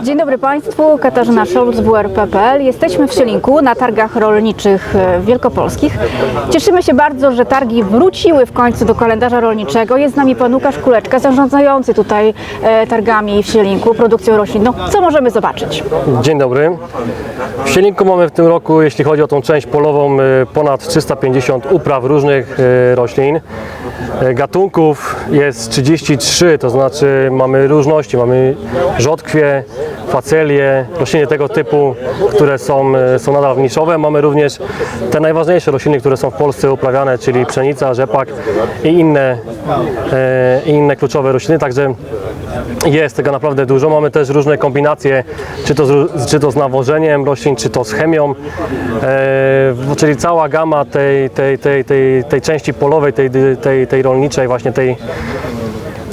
Dzień dobry Państwu, Katarzyna Szolc, WRP.pl. Jesteśmy w Sielinku na targach rolniczych e, wielkopolskich. Cieszymy się bardzo, że targi wróciły w końcu do kalendarza rolniczego. Jest z nami Pan Łukasz Kuleczka, zarządzający tutaj e, targami w Sielinku, produkcją roślin. No, co możemy zobaczyć? Dzień dobry. W Sielinku mamy w tym roku, jeśli chodzi o tą część polową, y, ponad 350 upraw różnych roślin. Gatunków jest 33, to znaczy mamy różności, mamy rzodkwie, facelie, rośliny tego typu, które są, y, są nadal niszowe. Mamy również te najważniejsze rośliny, które są w Polsce uprawiane, czyli pszenica, rzepak i inne, i inne kluczowe rośliny, także jest tego naprawdę dużo. Mamy też różne kombinacje, czy to z, czy to z nawożeniem roślin, czy to z chemią, e, czyli cała gama tej, tej, tej, tej, tej części polowej, tej, tej, tej rolniczej, właśnie tej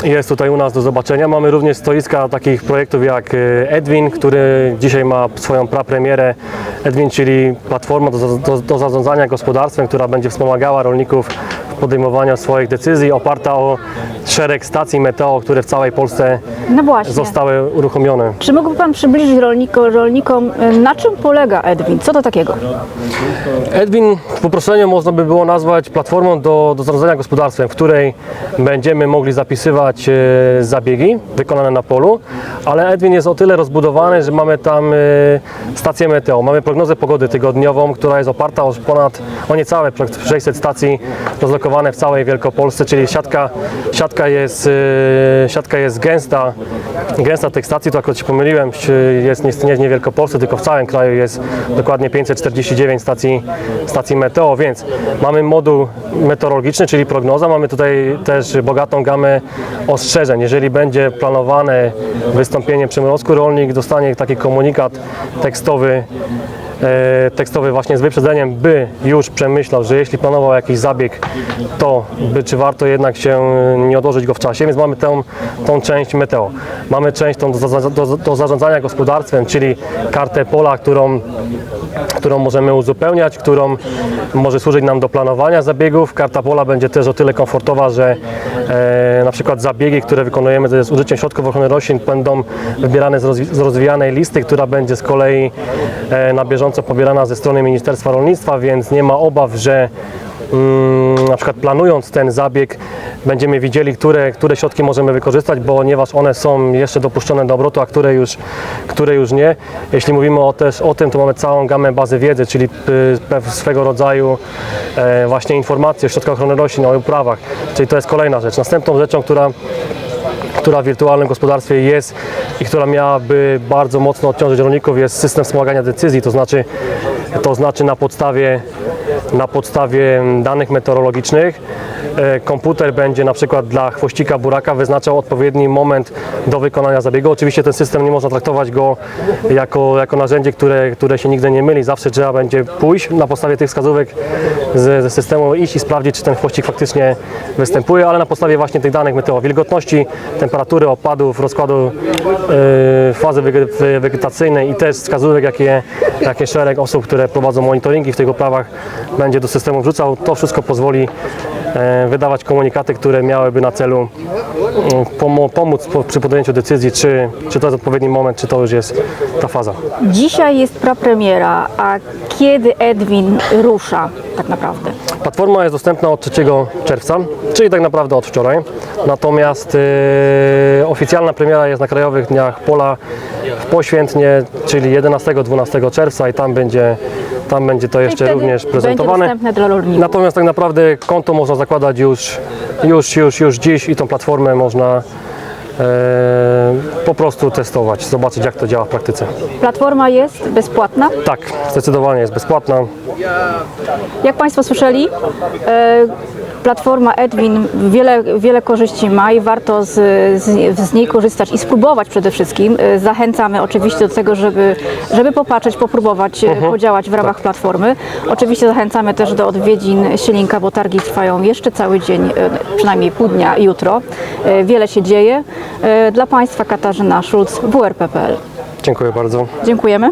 jest tutaj u nas do zobaczenia. Mamy również stoiska takich projektów jak e, Edwin, który dzisiaj ma swoją prapremierę. Edwin, czyli platforma do, do, do zarządzania gospodarstwem, która będzie wspomagała rolników w podejmowaniu swoich decyzji, oparta o szereg stacji meteo, które w całej Polsce No zostały uruchomione. Czy mógłby Pan przybliżyć rolniko, rolnikom, e, na czym polega Edwin? Co to takiego? Edwin w uproszczeniu można by było nazwać platformą do, do zarządzania gospodarstwem, w której będziemy mogli zapisywać e, zabiegi wykonane na polu, ale Edwin jest o tyle rozbudowany, że mamy tam e, stację meteo, mamy prognozę pogody tygodniową, która jest oparta o ponad, o niecałe 600 stacji rozlokowane w całej Wielkopolsce, czyli siatka, siatka, jest, e, siatka jest gęsta, gęsta tych stacji, to akurat się pomyliłem, jest nie, w Wielkopolsce, tylko w całym kraju jest dokładnie 549 stacji, stacji meteo, więc mamy moduł meteorologiczny, czyli prognoza, mamy tutaj też bogatą gamę ostrzeżeń. Jeżeli będzie planowane wystąpienie przymrozku, rolnik dostanie taki komunikat tekstowy, tekstowy właśnie z wyprzedzeniem, by już przemyślał, że jeśli planował jakiś zabieg, to by, czy warto jednak się nie odłożyć go w czasie, więc mamy tą, tą część meteo. Mamy część tą do, do, do zarządzania gospodarstwem, czyli kartę pola, którą którą możemy uzupełniać, którą może służyć nam do planowania zabiegów. Karta pola będzie też o tyle komfortowa, że e, na przykład zabiegi, które wykonujemy z użyciem środków ochrony roślin będą wybierane z, rozwi- z rozwijanej listy, która będzie z kolei e, na bieżąco pobierana ze strony Ministerstwa Rolnictwa, więc nie ma obaw, że na przykład planując ten zabieg, będziemy widzieli, które, które środki możemy wykorzystać, ponieważ one są jeszcze dopuszczone do obrotu, a które już, które już nie. Jeśli mówimy o, też o tym, to mamy całą gamę bazy wiedzy, czyli y, swego rodzaju e, właśnie informacje o środkach ochrony roślin, o uprawach, czyli to jest kolejna rzecz. Następną rzeczą, która która w wirtualnym gospodarstwie jest i która miałaby bardzo mocno odciążyć rolników jest system wspomagania decyzji, to znaczy, to znaczy na podstawie na podstawie danych meteorologicznych e, komputer będzie na przykład dla chwościka buraka wyznaczał odpowiedni moment do wykonania zabiegu. Oczywiście ten system nie można traktować go jako, jako narzędzie, które, które się nigdy nie myli. Zawsze trzeba będzie pójść na podstawie tych wskazówek z, ze systemu, iść i sprawdzić, czy ten chwościk faktycznie występuje, ale na podstawie właśnie tych danych meteo, wilgotności, temperatury, opadów, rozkładu e, fazy wege- we- wegetacyjnej i też wskazówek, jakie, jakie szereg osób, które prowadzą monitoringi w tych uprawach będzie do systemu wrzucał. To wszystko pozwoli wydawać komunikaty, które miałyby na celu mm, pomóc po, przy podjęciu decyzji, czy, czy to jest odpowiedni moment, czy to już jest ta faza. Dzisiaj jest prapremiera, a kiedy Edwin rusza tak naprawdę? Platforma jest dostępna od 3 czerwca, czyli tak naprawdę od wczoraj. Natomiast e, oficjalna premiera jest na Krajowych Dniach Pola w Poświętnie, czyli 11-12 czerwca i tam będzie, tam będzie to jeszcze również prezentowane. Natomiast tak naprawdę konto można zakładać już, już, już, już dziś i tą platformę można po prostu testować, zobaczyć jak to działa w praktyce. Platforma jest bezpłatna. Tak, zdecydowanie jest bezpłatna. Jak Państwo słyszeli, e, platforma Edwin wiele, wiele korzyści ma i warto z, z, z niej korzystać i spróbować przede wszystkim. E, Zachęcamy oczywiście do tego, żeby, żeby popatrzeć, popróbować, e, podziałać w ramach platformy. Oczywiście zachęcamy też do odwiedzin Sielinka, bo targi trwają jeszcze cały dzień, e, przynajmniej pół dnia jutro. E, Wiele się dzieje. E, Dla Państwa Katarzyna Szulc, WRP.pl. Dziękuję bardzo. Dziękujemy.